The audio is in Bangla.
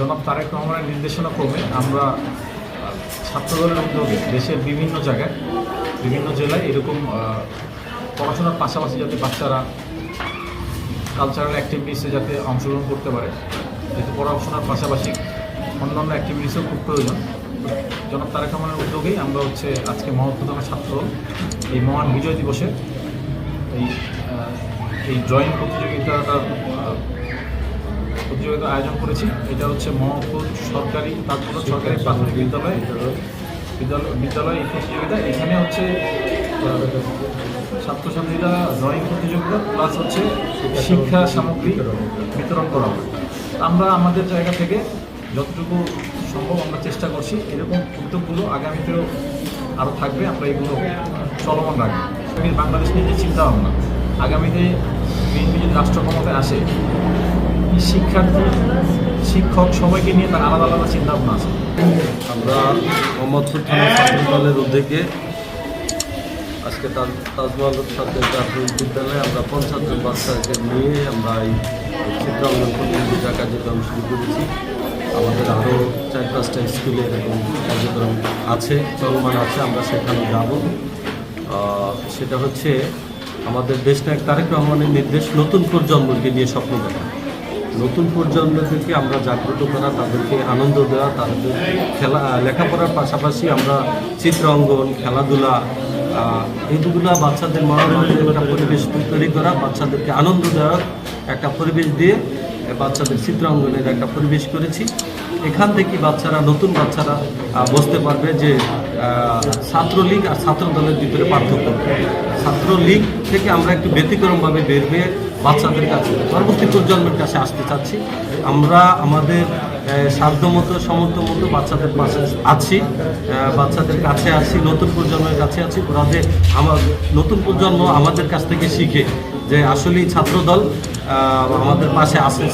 জনাব তারেক রহমানের নির্দেশনা ক্রমে আমরা ছাত্রদলের উদ্যোগে দেশের বিভিন্ন জায়গায়, বিভিন্ন জেলায় এরকম পড়াশোনার পাশাপাশি যাতে বাচ্চারা কালচারাল অ্যাক্টিভিটিসে যাতে অংশগ্রহণ করতে পারে, যেহেতু পড়াশোনার পাশাপাশি অন্যান্য অ্যাক্টিভিটিসও খুব প্রয়োজন। জনাব তারেক রহমানের উদ্যোগেই আমরা হচ্ছে আজকে মহত্তম ছাত্র এই মহান বিজয় দিবসে এই এই ড্রয়িং প্রতিযোগিতাটা প্রতিযোগিতা আয়োজন করেছি। এটা হচ্ছে মোহাম্মদপুর সরকারি তারপর সরকারি প্রাথমিক বিদ্যালয় বিদ্যালয় বিদ্যালয় এই প্রতিযোগিতা। এখানে হচ্ছে ছাত্রছাত্রীরা ড্রয়িং প্রতিযোগিতা প্লাস হচ্ছে শিক্ষা সামগ্রী বিতরণ করা আমরা আমাদের জায়গা থেকে যতটুকু সম্ভব আমরা চেষ্টা করছি, এরকম উদ্যোগগুলো আগামীতেও আরও থাকবে, আমরা এগুলো চলমান রাখব। বাংলাদেশ নিয়ে যে চিন্তা ভাবনা। আগামীতে বিএনপি যদি রাষ্ট্র ক্ষমতায় আসে শিক্ষার্থী, শিক্ষক সবাইকে নিয়ে তার আলাদা আলাদা চিন্তা ভাবনা আছে। আমরা মোহাম্মদপুর থানা ছাত্র দলের উদ্যোগে আজকে তাজ, তাজমহল সরকারি প্রাথমিক বিদ্যালয়ে আমরা পঞ্চাশ জন বাচ্চাকে নিয়ে আমরা এই চিত্রাঙ্গন প্রতিযোগিতা কার্যক্রম শুরু করেছি। আমাদের আরও চার পাঁচটা স্কুলে এরকম কার্যক্রম আছে, চলমান আছে, আমরা সেখানে যাব। সেটা হচ্ছে আমাদের দেশনায়ক তারেক রহমানের নির্দেশ নতুন প্রজন্মকে নিয়ে স্বপ্ন দেখা। নতুন প্রজন্ম থেকে আমরা জাগ্রত করা, তাদেরকে আনন্দ দেওয়া, তাদের খেলা লেখাপড়ার পাশাপাশি আমরা চিত্র অঙ্গন, খেলাধুলা এইগুলো বাচ্চাদের মনোরঞ্জনের একটা পরিবেশ তৈরি করা, বাচ্চাদেরকে আনন্দ দেওয়ার একটা পরিবেশ দিয়ে বাচ্চাদের চিত্র অঙ্গনের একটা পরিবেশ করেছি। এখান থেকে বাচ্চারা, নতুন বাচ্চারা বুঝতে পারবে যে ছাত্রলীগ আর ছাত্র দলের ভিতরে পার্থক্য। ছাত্রলীগ থেকে আমরা একটু ব্যতিক্রমভাবে বের হয়ে বাচ্চাদের কাছে, পরবর্তী প্রজন্মের কাছে আসতে চাচ্ছি। আমরা আমাদের সাধ্যমতো সমর্থ মতো বাচ্চাদের পাশে আছি বাচ্চাদের কাছে আছি, নতুন প্রজন্মের কাছে আছি। ওরা যে আমার, নতুন প্রজন্ম আমাদের কাছ থেকে শিখে যে আসলেই ছাত্রদল আমাদের পাশে আছে।